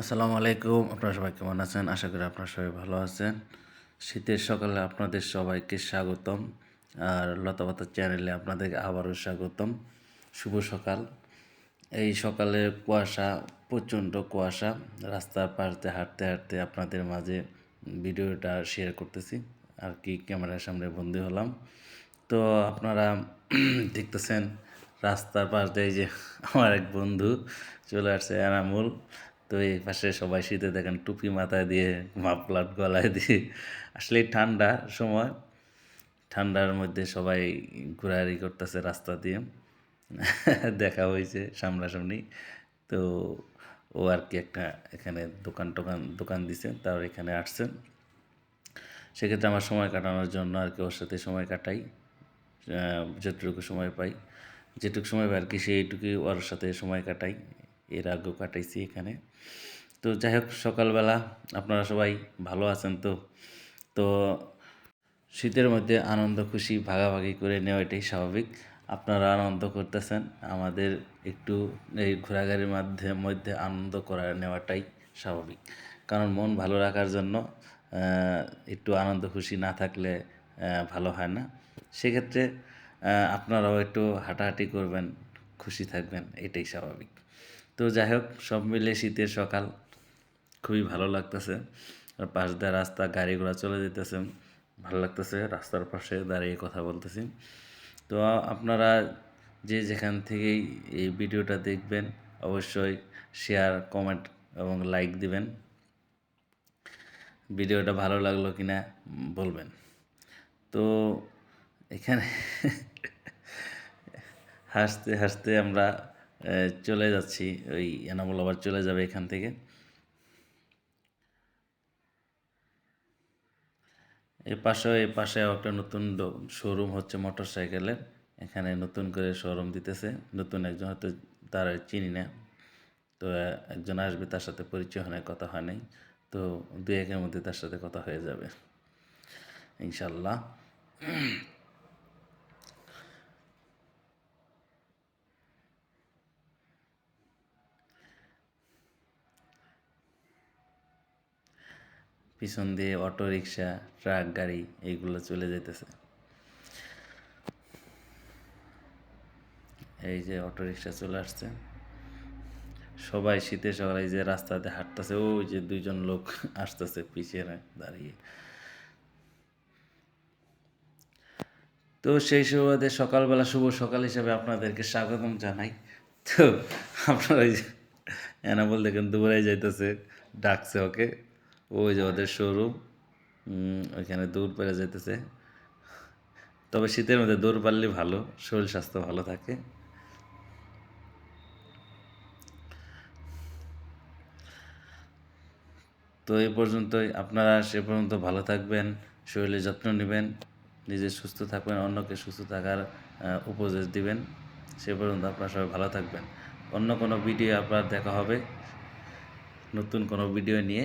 আসসালামু আলাইকুম, আপনারা সবাই কেমন আছেন? আশা করি আপনারা সবাই ভালো আছেন। শীতের সকালে আপনাদের সবাইকে স্বাগতম, আর লতাপাতা চ্যানেলে আপনাদেরকে আবারও স্বাগতম। শুভ সকাল। এই সকালে কুয়াশা, প্রচণ্ড কুয়াশা। রাস্তার পাশ দিয়ে হাঁটতে হাঁটতে আপনাদের মাঝে ভিডিওটা শেয়ার করতেছি, আর কি ক্যামেরার সামনে বন্দি হলাম। তো আপনারা দেখতেছেন, রাস্তার পাশ দিয়ে যে আমার এক বন্ধু চলে আসছে এনামুল। তো এই পাশে সবাই শীতে দেখেন টুপি মাথায় দিয়ে মাফলার গলায় দিয়ে। আসলে ঠান্ডা সময়। ঠান্ডার মধ্যে সবাই ঘোরাঘুরি করতেছে রাস্তা দিয়ে। দেখা হয়েছে সামনাসামনি। তো ও আর কি একটা এখানে দোকান টোকান, দোকান দিছে, তার এখানে আসছেন। সেক্ষেত্রে আমার সময় কাটানোর জন্য আর কি ওর সাথে সময় কাটাই। যতটুকু সময় পাই। যেটুকু সময় পাই আর কি, সেইটুকুই ওর সাথে সময় কাটাই। এর আগেও কাটাইছি এখানে। তো যাই হোক সকালবেলা আপনারা সবাই ভালো আছেন তো? তো শীতের মধ্যে আনন্দ, খুশি, ভাগাভাগি করে নেওয়া এটাই স্বাভাবিক। আপনারা আনন্দ করতেছেন, আমাদের একটু এই ঘোরাঘুরির মধ্যে মধ্যে আনন্দ করা নেওয়াটাই স্বাভাবিক। কারণ মন ভালো রাখার জন্য একটু আনন্দ, খুশি না থাকলে ভালো হয় না। সেক্ষেত্রে আপনারাও একটু হাঁটাহাঁটি করবেন, খুশি থাকবেন, এটাই স্বাভাবিক। তো যাই হোক সব মিলে শীতের সকাল। খুবই ভালো লাগতেছে। আর পাশ দিয়ে রাস্তা, গাড়ি ঘোড়া চলে যেতেছে। ভালো লাগতেছে, রাস্তার পাশে দাঁড়িয়ে কথা বলতেছি। তো আপনারা যে যেখান থেকেই এই ভিডিওটা দেখবেন, অবশ্যই শেয়ার কমেন্ট এবং লাইক দিবেন। ভিডিওটা ভালো লাগল কি না বলবেন। তো এখানে হাসতে হাসতে আমরা চলে যাচ্ছি, ওই এনামুল আবার চলে যাবে এখান থেকে। এই পাশে এই পাশে একটা নতুন শোরুম হচ্ছে মোটর সাইকেলের এখানে নতুন করে শোরুম দিতেছে। নতুন একজন হয়তো তার চিনি না। তো একজন আসবে, তার সাথে পরিচয় হয় কথা হয় নাই তো দু একের মধ্যে তার সাথে কথা হয়ে যাবে। ইনশাল্লাহ পিছন দিয়ে অটো রিক্সা ট্রাক, গাড়ি এইগুলো চলে যেতেছে এই যে অটো রিক্সা চলে আসছে। সবাই শীতে সকালে যে রাস্তাতে হাঁটতেছে, ওই যে দুইজন লোক আসতেছে পিছিয়ে দাঁড়িয়ে। তো সেই সুবাদে সকালবেলা, শুভ সকাল হিসাবে আপনাদেরকে স্বাগতম জানাই। তো আপনারা যে, এনাবল দেখেন দুপুরে যাইতেছে, ডাকছে ওকে। ওই যে ওদের শোরুম ওইখানে দৌড় পেরে যেতেছে তবে শীতের মধ্যে দৌড় পারলে ভালো, শরীর স্বাস্থ্য ভালো থাকে। তো এই পর্যন্তই, আপনারা সে পর্যন্ত ভালো থাকবেন, শরীরের যত্ন নেবেন, নিজে সুস্থ থাকবেন, অন্যকে সুস্থ থাকার উপদেশ দিবেন। সে পর্যন্ত আপনারা সবাই ভালো থাকবেন। অন্য কোনো ভিডিও আপনার দেখা হবে। নতুন কোনো ভিডিও নিয়ে।